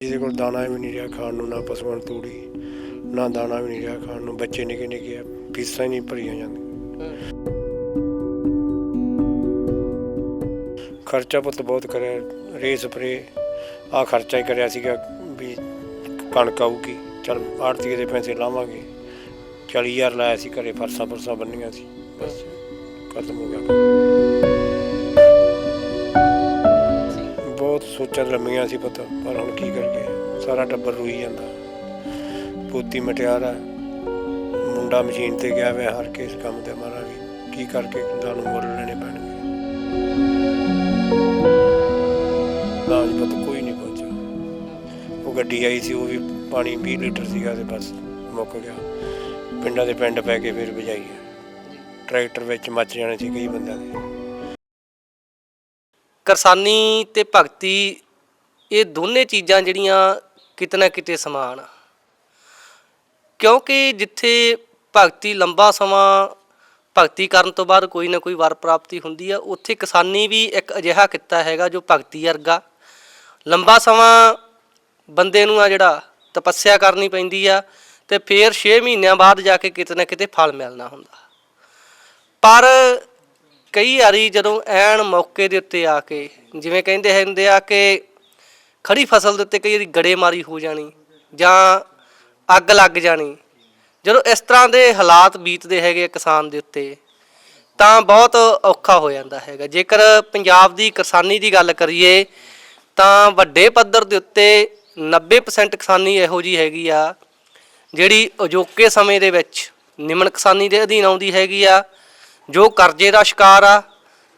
ਜਿਹਦੇ ਕੋਲ ਦਾਣਾ ਵੀ ਨਹੀਂ ਰਿਹਾ ਖਾਣ ਨੂੰ, ਨਾ ਪਸ਼ੂਆਂ ਨੂੰ ਤੂੜੀ, ਨਾ ਦਾਣਾ ਵੀ ਨਹੀਂ ਰਿਹਾ ਖਾਣ ਨੂੰ। ਬੱਚੇ ਨਿੱਕੇ ਨਿੱਕੇ ਆ, ਫੀਸਾਂ ਹੀ ਨਹੀਂ ਭਰੀਆਂ ਜਾਂਦੀਆਂ। ਖਰਚਾ ਪੁੱਤ ਬਹੁਤ ਕਰਿਆ ਰੇ ਸਪਰੇ ਆ ਖਰਚਾ ਹੀ ਕਰਿਆ ਸੀਗਾ ਵੀ ਕਣਕ ਆਊਗੀ, ਚਲ ਆੜਤੀਏ ਦੇ ਪੈਸੇ ਲਾਵਾਂਗੇ। 40000 ਲਾਇਆ ਸੀ ਘਰੇ, ਫਰਸਾਂ ਫਰਸਾਂ ਬੰਨੀਆਂ ਸੀ, ਬਸ, ਖਤਮ ਹੋ ਗਿਆ ਬਹੁਤ ਸੋਚਾਂ ਲੰਮੀਆਂ ਸੀ ਪੁੱਤ, ਪਰ ਹੁਣ ਕੀ ਕਰੀਏ? ਸਾਰਾ ਟੱਬਰ ਰੋਈ ਜਾਂਦਾ। ਪੋਤੀ ਮਟਿਆਰ ਮੁੰਡਾ ਮਸ਼ੀਨ ਤੇ ਗਿਆ ਵੇ, ਹਰ ਕੇ ਇਸ ਕੰਮ ਤੇ। ਮਾਰਾ ਵੀ ਕੀ ਕਰਕੇ ਸਾਨੂੰ ਮੁੱਲ ਲੈਣੇ ਪੈਣਗੇ? ਨਾ ਜੀ ਪਤਾ ਕੋਈ ਨਹੀਂ ਪਹੁੰਚਿਆ ਉਹ ਗੱਡੀ ਆਈ ਸੀ, ਉਹ ਵੀ ਪਾਣੀ 20 ਲੀਟਰ ਸੀਗਾ ਤੇ ਬਸ ਮੁੱਕ ਗਿਆ। ਪਿੰਡਾਂ ਦੇ ਪਿੰਡ ਪੈ ਕੇ ਫਿਰ ਬਜਾਈ ਟਰੈਕਟਰ ਵਿੱਚ ਮੱਚ ਜਾਣੇ ਸੀ ਕਈ ਬੰਦਿਆਂ ਦੇ। ਕਰਸਾਨੀ ਤੇ ਭਗਤੀ, ਇਹ ਦੋਨੇ ਚੀਜ਼ਾਂ ਜਿਹੜੀਆਂ ਕਿਤੇ ਨਾ ਕਿਤੇ ਸਮਾਨ ਆ। ਕਿਉਂਕਿ ਜਿੱਥੇ ਭਗਤੀ ਲੰਬਾ ਸਮਾਂ ਭਗਤੀ ਕਰਨ ਤੋਂ ਬਾਅਦ ਕੋਈ ਨਾ ਕੋਈ ਵਰ ਪ੍ਰਾਪਤੀ ਹੁੰਦੀ ਆ, ਉੱਥੇ ਕਿਸਾਨੀ ਵੀ ਇੱਕ ਅਜਿਹਾ ਕਿੱਤਾ ਹੈਗਾ ਜੋ ਭਗਤੀ ਵਰਗਾ। ਲੰਬਾ ਸਮਾਂ ਬੰਦੇ ਨੂੰ ਆ ਜਿਹੜਾ ਤਪੱਸਿਆ ਕਰਨੀ ਪੈਂਦੀ ਆ ਤੇ ਫਿਰ 6 ਮਹੀਨਿਆਂ ਬਾਅਦ ਜਾ ਕੇ ਕਿਤੇ ਨਾ ਕਿਤੇ ਫਲ ਮਿਲਣਾ ਹੁੰਦਾ। ਪਰ ਕਈ ਵਾਰੀ ਜਦੋਂ ਐਨ ਮੌਕੇ ਦੇ ਉੱਤੇ ਆ ਕੇ, ਜਿਵੇਂ ਕਹਿੰਦੇ ਹੁੰਦੇ ਆ ਕਿ ਖੜੀ ਫਸਲ ਦੇ ਉੱਤੇ ਕਈ ਵਾਰੀ ਗੜੇਮਾਰੀ ਹੋ ਜਾਣੀ ਜਾਂ ਅੱਗ ਲੱਗ ਜਾਣੀ। ਜਦੋਂ ਇਸ ਤਰ੍ਹਾਂ ਦੇ ਹਾਲਾਤ ਬੀਤਦੇ ਹੈਗੇ ਆ ਕਿਸਾਨ ਦੇ ਉੱਤੇ, ਤਾਂ ਬਹੁਤ ਔਖਾ ਹੋ ਜਾਂਦਾ ਹੈਗਾ। ਜੇਕਰ ਪੰਜਾਬ ਦੀ ਕਿਸਾਨੀ ਦੀ ਗੱਲ ਕਰੀਏ, ਤਾਂ ਵੱਡੇ ਪੱਧਰ ਦੇ ਉੱਤੇ 90% ਕਿਸਾਨੀ ਇਹੋ ਜੀ ਹੈਗੀ ਆ, ਜਿਹੜੀ ਅਜੋਕੇ ਸਮੇਂ ਦੇ ਵਿੱਚ ਨਿਮਨ ਕਿਸਾਨੀ ਦੇ ਅਧੀਨ ਆਉਂਦੀ ਹੈਗੀ ਆ। ਜੋ ਕਰਜ਼ੇ ਦਾ ਸ਼ਿਕਾਰ ਆ,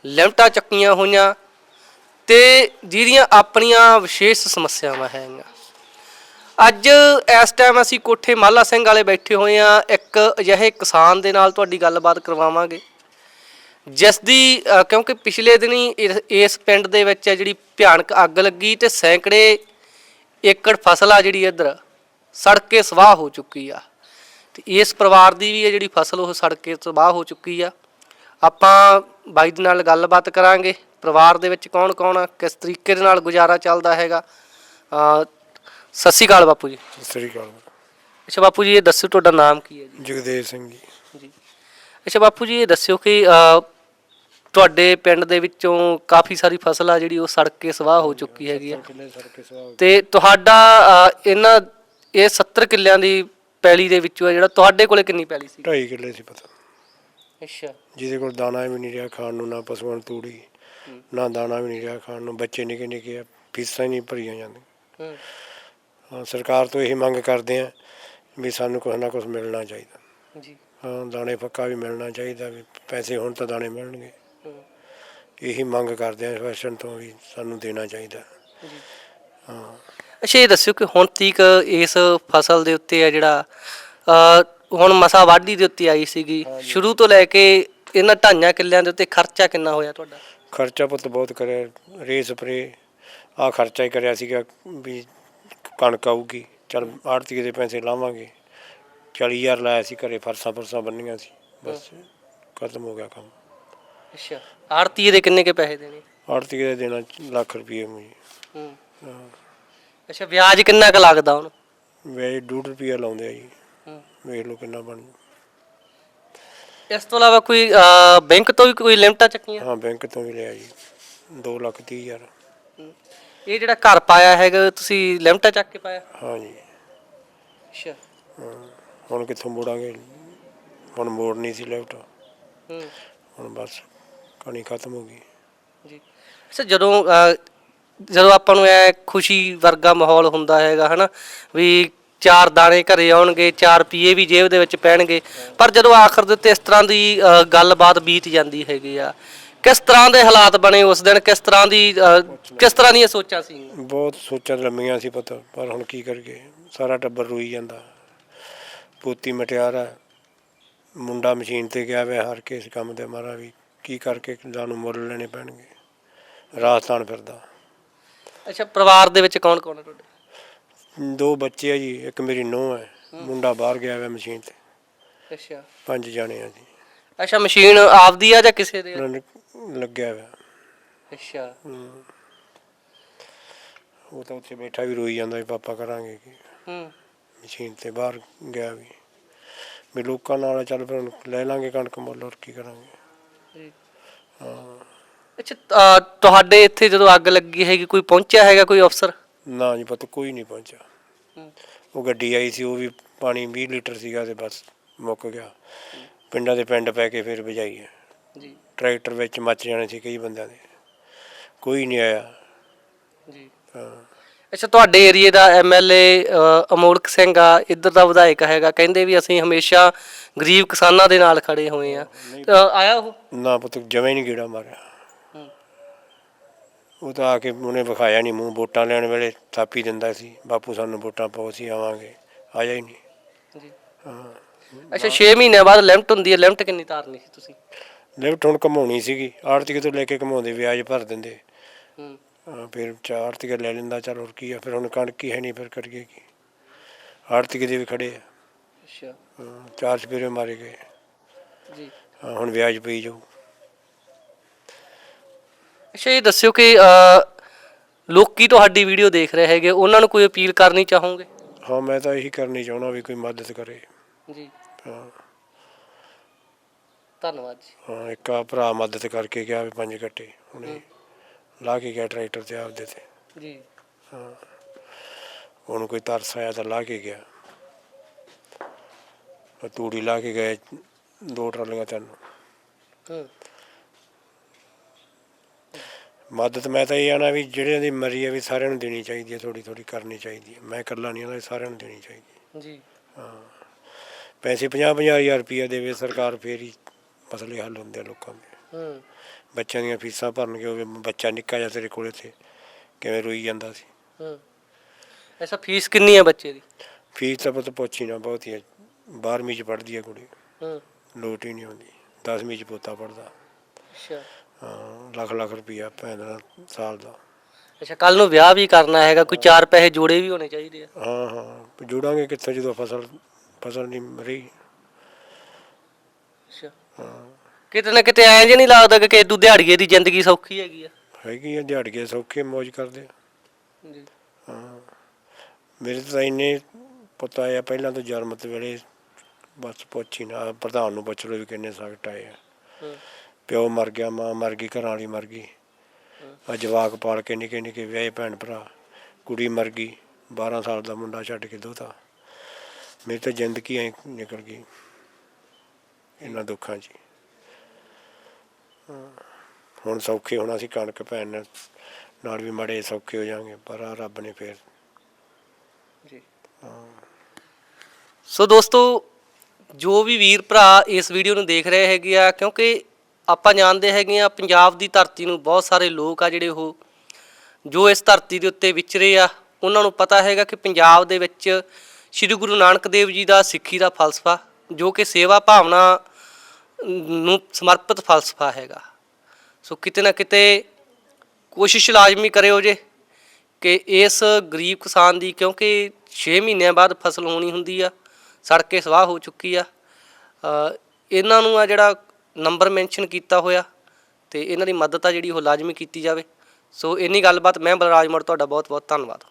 ਲਿਮਟਾਂ ਚੱਕੀਆਂ ਹੋਈਆਂ ਤੇ ਜਿਹਦੀਆਂ ਆਪਣੀਆਂ ਵਿਸ਼ੇਸ਼ ਸਮੱਸਿਆਵਾਂ ਹੈਗੀਆਂ। ਅੱਜ ਇਸ ਟਾਈਮ ਅਸੀਂ ਕੋਠੇ ਮਾਲਾ ਸਿੰਘ ਵਾਲੇ ਬੈਠੇ ਹੋਏ ਆ ਇੱਕ ਅਜਿਹੇ ਕਿਸਾਨ ਦੇ ਨਾਲ ਤੁਹਾਡੀ ਗੱਲਬਾਤ ਕਰਵਾਵਾਂਗੇ, ਜਿਸ ਦੀ ਕਿਉਂਕਿ ਪਿਛਲੇ ਦਿਨੀ ਇਸ- ਪਿੰਡ ਦੇ ਵਿੱਚ ਆ ਜਿਹੜੀ ਭਿਆਨਕ ਅੱਗ ਲੱਗੀ ਤੇ ਸੈਂਕੜੇ ਏਕੜ ਫਸਲ ਆ ਜਿਹੜੀ ਇੱਧਰ, ਸੜ ਕੇ ਸਵਾਹ ਹੋ ਚੁੱਕੀ ਆ। ਤੇ ਇਸ ਪਰਿਵਾਰ ਦੀ ਵੀ ਇਹ ਜਿਹੜੀ ਫਸਲ, ਉਹ ਸੜ ਕੇ ਤਬਾਹ ਹੋ ਚੁੱਕੀ ਆ। ਆਪਾਂ ਬਾਈ ਦੇ ਨਾਲ ਗੱਲਬਾਤ ਕਰਾਂਗੇ ਪਰਿਵਾਰ ਦੇ ਵਿੱਚ ਕੌਣ ਕੌਣ ਆ ਕਿਸ ਤਰੀਕੇ ਦੇ ਨਾਲ ਗੁਜ਼ਾਰਾ ਚੱਲਦਾ ਹੈਗਾ। ਅ ਸਤਿ ਸ਼੍ਰੀ ਅਕਾਲ ਬਾਪੂ ਜੀ। ਸਤਿ ਸ੍ਰੀ ਅਕਾਲ ਅੱਛਾ ਬਾਪੂ ਜੀ ਇਹ ਦੱਸੋ ਤੁਹਾਡਾ ਨਾਮ ਕੀ ਹੈ ਜਗਦੇਵ ਸਿੰਘ ਜੀ। ਜੀ। ਅੱਛਾ ਬਾਪੂ ਜੀ ਇਹ ਦੱਸਿਓ ਕਿ ਅ, ਤੁਹਾਡੇ ਪਿੰਡ ਦੇ ਵਿੱਚੋਂ ਕਾਫੀ ਸਾਰੀ ਫਸਲ ਆ ਜਿਹੜੀ ਉਹ ਸੜ ਕੇ ਸਵਾਹ ਹੋ ਚੁੱਕੀ ਹੈਗੀ ਆ। ਕਿੰਨੇ ਤੇ ਤੁਹਾਡਾ ਅ, ਇਹਨਾਂ ਇਹ 70 ਕਿੱਲਿਆਂ ਦੀ ਪੈਲੀ ਦੇ ਵਿੱਚੋਂ ਆ ਜਿਹੜਾ ਤੁਹਾਡੇ ਕੋਲੇ ਕਿੰਨੀ ਪੈਲੀ ਸੀ? ਢਾਈ ਕਿੱਲੇ ਸੀ ਪਤਾ ਅੱਛਾ। ਜਿਹਦੇ ਕੋਲ ਦਾਣਾ ਵੀ ਨਹੀਂ ਰਿਹਾ ਖਾਣ ਨੂੰ ਨਾ ਪਸ਼ੂਆਂ ਨੂੰ ਤੂੜੀ ਨਾ ਦਾਣਾ ਵੀ ਨਹੀਂ ਰਿਹਾ ਖਾਣ ਨੂੰ। ਬੱਚੇ ਨਿੱਕੇ ਨਿੱਕੇ ਆ ਫੀਸਾਂ ਹੀ ਨਹੀਂ ਭਰੀਆਂ ਜਾਂਦੀਆਂ। ਹੂੰ। ਸਰਕਾਰ ਤੋਂ ਇਹੀ ਮੰਗ ਕਰਦੇ ਆ ਵੀ ਸਾਨੂੰ ਕੁਛ ਨਾ ਕੁਛ ਮਿਲਣਾ ਚਾਹੀਦਾ। ਜੀ। ਹਾਂ ਦਾਣੇ ਪੱਕਾ ਵੀ ਮਿਲਣਾ ਚਾਹੀਦਾ ਵੀ ਪੈਸੇ ਹੁਣ ਤਾਂ ਦਾਣੇ ਮਿਲਣਗੇ। ਹੂੰ, ਇਹੀ ਮੰਗ ਕਰਦੇ ਆ ਫੈਸ਼ਨ ਤੋਂ ਵੀ ਸਾਨੂੰ ਦੇਣਾ ਚਾਹੀਦਾ। ਜੀ। ਹਾਂ। ਅੱਛਾ ਇਹ ਦੱਸਿਓ ਕਿ ਹੁਣ ਤੀਕ ਇਸ ਫਸਲ ਦੇ ਉੱਤੇ ਆ ਜਿਹੜਾ ਹੁਣ ਮਸਾ ਵਾਢੀ ਦੇ ਉੱਤੇ ਆਈ ਸੀਗੀ। ਸ਼ੁਰੂ ਤੋਂ ਲੈ ਕੇ ਇਹਨਾਂ ਢਾਈਆਂ ਕਿੱਲਿਆਂ ਦੇ ਉੱਤੇ ਖਰਚਾ ਕਿੰਨਾ ਹੋਇਆ ਤੁਹਾਡਾ? ਖਰਚਾ ਪੁੱਤ ਬਹੁਤ ਕਰਿਆ ਰੇ ਸਪਰੇ ਆ ਖਰਚਾ ਹੀ ਕਰਿਆ ਸੀਗਾ ਵੀ ਕਣਕ ਆਊਗੀ ਚਲ ਆੜਤੀਏ ਦੇ ਪੈਸੇ ਲਾਵਾਂਗੇ। 40000 ਲਾਇਆ ਸੀ ਘਰੇ ਫਰਸਾਂ ਫਰਸਾਂ ਬੰਨੀਆਂ ਸੀ ਬਸ ਖਤਮ ਹੋ ਗਿਆ ਕੰਮ। ਅੱਛਾ ਆੜਤੀਏ ਦੇ ਕਿੰਨੇ ਕੇ ਪੈਸੇ ਦੇਣੇ? ਆੜਤੀਏ ਦੇ ਦੇਣਾ ਲੱਖ ਰੁਪਏ ਮੁਝੇ ਹੂੰ। ਅੱਛਾ ਵਿਆਜ ਕਿੰਨਾ ਕੁ ਲੱਗਦਾ ਉਹਨੂੰ ਵੇ 2 ਰੁਪਏ ਲਾਉਂਦੇ ਆ ਜੀ। ਵੇਖ ਲਓ ਕਿੰਨਾ ਬਣ ਇਸ ਤੋਂ ਇਲਾਵਾ ਕੋਈ ਬੈਂਕ ਤੋਂ ਵੀ ਕੋਈ ਲਿਮਟਾਂ ਚੱਕੀਆਂ? ਹਾਂ ਬੈਂਕ ਤੋਂ ਵੀ ਲਿਆ ਜੀ। 2 ਲੱਖ ਤੀਹ ਹਜ਼ਾਰ। ਇਹ ਜਿਹੜਾ ਘਰ ਪਾਇਆ ਹੈਗਾ ਤੁਸੀਂ ਲਿਮਟਾਂ ਚੱਕ ਕੇ ਪਾਇਆ? ਹਾਂ ਜੀ। ਅੱਛਾ। ਹਾਂ। ਹੁਣ ਕਿੱਥੋਂ ਮੋੜਾਂਗੇ? ਹੁਣ ਮੋੜ ਨਹੀਂ ਸੀ ਲੈਫਟ ਹੂੰ। ਹੁਣ ਬਸ ਕਹਾਣੀ ਖਤਮ ਹੋ ਗਈ। ਜੀ। ਅੱਛਾ ਜਦੋਂ ਅਹ, ਜਦੋਂ ਆਪਾਂ ਨੂੰ ਐ ਖੁਸ਼ੀ ਵਰਗਾ ਮਾਹੌਲ ਹੁੰਦਾ ਹੈਗਾ ਹਨਾ ਵੀ ਚਾਰ ਦਾਣੇ ਘਰੇ ਆਉਣਗੇ ਚਾਰ ਪੀਏ ਵੀ ਜੇਬ ਦੇ ਵਿੱਚ ਪੈਣਗੇ। ਪਰ ਜਦੋਂ ਆਖਰ ਦੇ ਉੱਤੇ ਇਸ ਤਰ੍ਹਾਂ ਦੀ ਗੱਲਬਾਤ ਬੀਤ ਜਾਂਦੀ ਹੈਗੀ ਆ ਕਿਸ ਤਰ੍ਹਾਂ ਦੇ ਹਾਲਾਤ ਬਣੇ ਉਸ ਦਿਨ? ਕਿਸ ਤਰ੍ਹਾਂ ਦੀ ਕਿਸ ਤਰ੍ਹਾਂ ਦੀਆਂ ਸੋਚਾਂ ਸੀ? ਬਹੁਤ ਸੋਚਾਂ ਲੰਮੀਆਂ ਸੀ ਪਤਾ ਪਰ ਹੁਣ ਕੀ ਕਰੀਏ? ਸਾਰਾ ਟੱਬਰ ਰੋਈ ਜਾਂਦਾ। ਪੋਤੀ ਮਟਿਆਰ ਆ ਮੁੰਡਾ ਮਸ਼ੀਨ ਤੇ ਗਿਆ ਵੇ ਹਰ ਕੇ ਇਸ ਕੰਮ ਤੇ ਮਾਰਾ ਵੀ ਕੀ ਕਰਕੇ ਸਾਨੂੰ ਮੁੱਲ ਲੈਣੇ ਪੈਣਗੇ? ਰਾਜਸਥਾਨ ਫਿਰਦਾ। ਅੱਛਾ ਪਰਿਵਾਰ ਦੇ ਵਿੱਚ ਕੌਣ ਕੌਣ ਹੈ ਤੁਹਾਡੇ? ਦੋ ਬੱਚੇ ਆ ਜੀ ਇੱਕ ਮੇਰੀ ਨੂੰਹ ਹੈ। ਮੁੰਡਾ ਬਾਹਰ ਗਿਆ ਵੇ ਮਸ਼ੀਨ ਤੇ। ਅੱਛਾ। ਪੰਜ ਜਾਣੇ ਆ ਜੀ ਅੱਛਾ ਮਸ਼ੀਨ ਆਪਦੀ ਆ ਜਾਂ ਕਿਸੇ ਦੇ? ਉਹਨਾਂ ਨੂੰ ਲੱਗਿਆ ਵੇ ਅੱਛਾ। ਉਹ ਤਾਂ ਉੱਥੇ ਬੈਠਾ ਵੀ ਰੋਈ ਜਾਂਦਾ ਵੀ ਪਾਪਾ ਕਰਾਂਗੇ ਕੀ। ਹੂੰ। ਮਸ਼ੀਨ ਤੇ ਬਾਹਰ ਗਿਆ ਵੀ। ਵੀ ਲੋਕਾਂ ਨਾਲ ਚੱਲ ਫਿਰ ਹੁਣ ਲੈ ਲਾਂਗੇ ਕਣਕ ਮੁੱਲ ਹੋਰ ਕੀ ਕਰਾਂਗੇ। ਜੀ। ਹਾਂ। ਅੱਛਾ ਅ, ਤੁਹਾਡੇ ਇੱਥੇ ਜਦੋਂ ਅੱਗ ਲੱਗੀ ਹੈਗੀ ਕੋਈ ਪਹੁੰਚਿਆ ਹੈਗਾ ਕੋਈ ਅਫਸਰ? ਨਾ ਜੀ ਪਤਾ ਕੋਈ ਨਹੀਂ ਪਹੁੰਚਿਆ। ਹੂੰ। ਉਹ ਗੱਡੀ ਆਈ ਸੀ ਉਹ ਵੀ ਪਾਣੀ 20 ਲੀਟਰ ਸੀਗਾ ਤੇ ਬਸ ਮੁੱਕ ਗਿਆ। ਪਿੰਡਾਂ ਦੇ ਪਿੰਡ ਪੈ ਕੇ ਫਿਰ ਬੁਝਾਈ ਹੈ। ਜੀ। ਟਰੈਕਟਰ ਵਿੱਚ ਮੱਚ ਜਾਣੇ ਸੀ ਕਈ ਬੰਦਿਆਂ ਦੇ। ਕੋਈ ਨਹੀਂ ਆਇਆ। ਜੀ। ਹਾਂ। ਅੱਛਾ ਤੁਹਾਡੇ ਏਰੀਏ ਦਾ ਐਮਐਲਏ ਅਮੋਲਕ ਸਿੰਘ ਆ ਇੱਧਰ ਦਾ ਵਿਧਾਇਕ ਹੈਗਾ। ਕਹਿੰਦੇ ਵੀ ਅਸੀਂ ਹਮੇਸ਼ਾ ਗਰੀਬ ਕਿਸਾਨਾਂ ਦੇ ਨਾਲ ਖੜੇ ਹੋਏ ਆ ਆਇਆ ਉਹ? ਨਾ ਪੁੱਤ ਜਮੇ ਨਹੀਂ ਗੇੜਾ ਮਾਰਿਆ। ਉਹ ਤਾਂ ਆ ਕੇ ਉਹਨੇ ਵਿਖਾਇਆ ਨਹੀਂ ਮੂੰਹ ਵੋਟਾਂ ਲੈਣ ਵੇਲੇ ਥਾਪੀ ਦਿੰਦਾ ਸੀ ਬਾਪੂ ਸਾਨੂੰ ਵੋਟਾਂ ਪਾਓ ਸੀ ਆਵਾਂਗੇ। ਆਇਆ ਹੀ ਨਹੀਂ। ਜੀ। ਹਾਂ। ਅੱਛਾ 6 ਮਹੀਨਿਆਂ ਬਾਅਦ ਲਿਮਟ ਹੁੰਦੀ ਹੈ ਲਿਮਟ ਕਿੰਨੀ ਤਾਰਨੀ ਸੀ ਤੁਸੀਂ? ਲਿਫਟ ਹੁਣ ਕਮਾਉਣੀ ਸੀਗੀ। ਆੜਤੀ ਤੋਂ ਲੈ ਕੇ ਕਮਾਉਂਦੇ ਵਿਆਜ ਭਰ ਦਿੰਦੇ। ਹੂੰ। ਫਿਰ ਚਾਰ ਤੇ ਲੈ ਲੈਂਦਾ ਚਲ ਹੋਰ ਕੀ ਆ ਫਿਰ ਹੁਣ ਕਣਕ ਹੀ ਹੈ ਨਹੀਂ ਫਿਰ ਕਰੀਏ ਕੀ? ਆੜਤੀ ਦੇ ਵੀ ਖੜੇ ਆ। ਅੱਛਾ। ਹਾਂ, ਚਾਰ ਸਪੇਰੇ ਮਾਰੇ ਗਏ। ਜੀ। ਹਾਂ, ਹੁਣ ਵਿਆਜ ਪਈ ਜਾਊ। ਅੱਛਾ ਇਹ ਦੱਸਿਓ ਕਿ ਲੋਕੀ ਤੁਹਾਡੀ ਵੀਡੀਓ ਦੇਖ ਰਹੇ ਹੈਗੇ ਉਹਨਾਂ ਨੂੰ ਕੋਈ ਅਪੀਲ ਕਰਨੀ ਚਾਹੋਗੇ? ਹਾਂ ਮੈਂ ਤਾਂ ਇਹੀ ਕਰਨੀ ਚਾਹੁੰਦਾ ਵੀ ਕੋਈ ਮਦਦ ਕਰੇ। ਜੀ। ਹਾਂ। ਧੰਨਵਾਦ ਜੀ। ਹਾਂ ਇੱਕ ਆ ਭਰਾ ਮਦਦ ਕਰਕੇ ਗਿਆ ਵੀ ਪੰਜ ਘੱਟੇ ਹੁਣੇ ਲਾ ਕੇ ਗਿਆ ਟਰੈਕਟਰ ਤੇ ਆਪਦੇ ਤੇ। ਜੀ। ਉਹਨੂੰ ਕੋਈ ਤਰਸ ਆਇਆ ਤਾਂ ਲਾ ਕੇ ਗਿਆ। ਉਹ ਤੂੜੀ ਲਾ ਕੇ ਗਏ ਦੋ ਟਰਾਲੀਆਂ ਤਿੰਨ। ਹੂੰ। ਮਦਦ ਮੈਂ ਤਾਂ ਇਹ ਆਣਾ ਵੀ ਜਿਹੜਿਆਂ ਦੀ ਮਰੀ ਹੈ ਵੀ ਸਾਰਿਆਂ ਨੂੰ ਦੇਣੀ ਚਾਹੀਦੀ ਹੈ ਥੋੜੀ ਥੋੜੀ ਕਰਨੀ ਚਾਹੀਦੀ ਹੈ ਮੈਂ ਇਕੱਲਾ ਨਹੀਂ ਆਉਂਦਾ ਸਾਰਿਆਂ ਨੂੰ ਦੇਣੀ ਚਾਹੀਦੀ ਹੈ ਜੀ। ਪੈਸੇ 50 50 ਹਜ਼ਾਰ ਰੁਪਈਆ ਦੇਵੇ ਸਰਕਾਰ ਫੇਰ ਹੀ ਮਸਲੇ ਹੱਲ ਹੁੰਦੇ ਲੋਕਾਂ ਦੇ। ਹੂੰ। ਬੱਚਿਆਂ ਦੀਆਂ ਫੀਸਾਂ ਭਰਨਗੇ ਉਹ ਬੱਚਾ ਨਿੱਕਾ ਜਿਹਾ ਤੇਰੇ ਕੋਲੇ ਤੇ ਕਿਵੇਂ ਰੋਈ ਜਾਂਦਾ ਸੀ। ਹੂੰ। ਅੱਛਾ ਫੀਸ ਕਿੰਨੀ ਹੈ ਬੱਚੇ ਦੀ? ਫੀਸ ਤਾਂ ਪੁੱਤ ਪੁੱਛੀ ਨਾ ਬਹੁਤ ਹੀ ਹੈ 12ਵੀਂ ਚ ਪੜ੍ਹਦੀ ਹੈ ਕੁੜੀ। ਹੂੰ। ਲੋਟ ਹੀ ਨਹੀਂ ਆਉਂਦੀ। 10ਵੀਂ ਚ ਪੋਤਾ ਪੜਦਾ ਅੱਛਾ। ਹਾਂ ਲੱਖ ਲੱਖ ਰੁਪਈਆ ਭੈਣ ਦਾ ਸਾਲ ਦਾ। ਅੱਛਾ ਕੱਲ ਨੂੰ ਵਿਆਹ ਵੀ ਕਰਨਾ ਹੈਗਾ ਕੋਈ ਚਾਰ ਪੈਸੇ ਜੋੜੇ ਵੀ ਹੋਣੇ ਚਾਹੀਦੇ ਆ। ਹਾਂ ਹਾਂ ਜੋੜਾਂਗੇ ਕਿੱਥੇ ਜਦੋਂ ਫਸਲ ਫਸਲ ਨਹੀਂ ਰਹੀ। ਅੱਛਾ। ਕਿਤੇ ਨਾ ਕਿਤੇ ਐਂ ਜੇ ਨਹੀਂ ਲੱਗਦਾ ਕਿ ਕਿਦੂ ਦਿਹਾੜੀਏ ਦੀ ਜ਼ਿੰਦਗੀ ਸੌਖੀ ਹੈਗੀ ਆ। ਹੈਗੀ ਆ ਦਿਹਾੜੀਏ ਸੌਖੇ ਮौज ਕਰਦੇ ਆ। ਜੀ। ਹਾਂ। ਮੇਰੇ ਤਾਂ ਇੰਨੇ ਪੁੱਤ ਆ ਪਹਿਲਾਂ ਤੋਂ ਜਰਮਤ ਵੇਲੇ ਬਸ ਪੁੱਛ ਹੀ ਨਾ ਪ੍ਰਧਾਨ ਨੂੰ ਪੁੱਛ ਲਓ ਵੀ ਕਿੰਨੇ ਸਖਤ ਆਏ ਆ। ਹੂੰ। ਪਿਓ ਮਰ ਗਿਆ ਮਾਂ ਮਰ ਗਈ ਘਰਾਂ ਵਾਲੀ ਮਰ ਗਈ। ਆ ਜਵਾਕ ਪਾਲ ਕੇ ਨਿੱਕੇ ਨਿੱਕੇ ਵਿਆਹੇ ਭੈਣ ਭਰਾ ਕੁੜੀ ਮਰ ਗਈ 12 ਸਾਲ ਦਾ ਮੁੰਡਾ ਛੱਡ ਕੇ ਦੋਤਾ। ਮੇਰੀ ਤਾਂ ਜ਼ਿੰਦਗੀ ਐ ਨਿਕਲ ਗਈ ਇਹਨਾਂ ਦੁੱਖਾਂ 'ਚ। ਹੁਣ ਸੌਖੇ ਹੋਣਾ ਸੀ ਕਣਕ ਭੈਣ ਨਾਲ- ਨਾਲ ਵੀ ਮੜੇ ਸੌਖੇ ਹੋ ਜਾਾਂਗੇ ਪਰ ਆ ਰੱਬ ਨੇ ਫੇਰ ਜੀ। ਸੋ ਦੋਸਤੋ ਜੋ ਵੀ ਵੀਰ ਭਰਾ ਇਸ ਵੀਡੀਓ ਨੂੰ ਦੇਖ ਰਹੇ ਹੈਗੇ ਆ ਕਿਉਂਕਿ ਆਪਾਂ ਜਾਣਦੇ ਹੈਗੇ ਆ, ਪੰਜਾਬ ਦੀ ਧਰਤੀ ਨੂੰ ਬਹੁਤ ਸਾਰੇ ਲੋਕ ਆ ਜਿਹੜੇ ਉਹ, ਜੋ ਇਸ ਧਰਤੀ ਦੇ ਉੱਤੇ ਵਿਚਰੇ ਆ, ਉਹਨਾਂ ਨੂੰ ਪਤਾ ਹੈਗਾ ਕਿ ਪੰਜਾਬ ਦੇ ਵਿੱਚ ਸ੍ਰੀ ਗੁਰੂ ਨਾਨਕ ਦੇਵ ਜੀ ਦਾ ਸਿੱਖੀ ਦਾ ਫਲਸਫਾ, ਜੋ ਕਿ ਸੇਵਾ ਭਾਵਨਾ ਨੂੰ ਸਮਰਪਿਤ ਫਲਸਫਾ ਹੈਗਾ। ਸੋ ਕਿਤੇ ਨਾ ਕਿਤੇ ਕੋਸ਼ਿਸ਼ ਲਾਜ਼ਮੀ ਕਰਿਓ ਜੇ ਕਿ ਇਸ ਗਰੀਬ ਕਿਸਾਨ ਦੀ, ਕਿਉਂਕਿ 6 ਮਹੀਨਿਆਂ ਬਾਅਦ ਫਸਲ ਹੋਣੀ ਹੁੰਦੀ ਆ ਸੜ ਸਵਾਹ ਹੋ ਚੁੱਕੀ ਆ ਇਹਨਾਂ ਨੂੰ ਆ ਜਿਹੜਾ ਨੰਬਰ ਮੈਂਸ਼ਨ ਕੀਤਾ ਹੋਇਆ ਤੇ ਇਹਨਾਂ ਦੀ ਮਦਦ ਆ ਜਿਹੜੀ ਉਹ ਲਾਜ਼ਮੀ ਕੀਤੀ ਜਾਵੇ। ਸੋ ਇੰਨੀ ਗੱਲਬਾਤ ਮੈਂ ਬਲਰਾਜ ਮੜ, ਤੁਹਾਡਾ ਬਹੁਤ ਬਹੁਤ ਧੰਨਵਾਦ।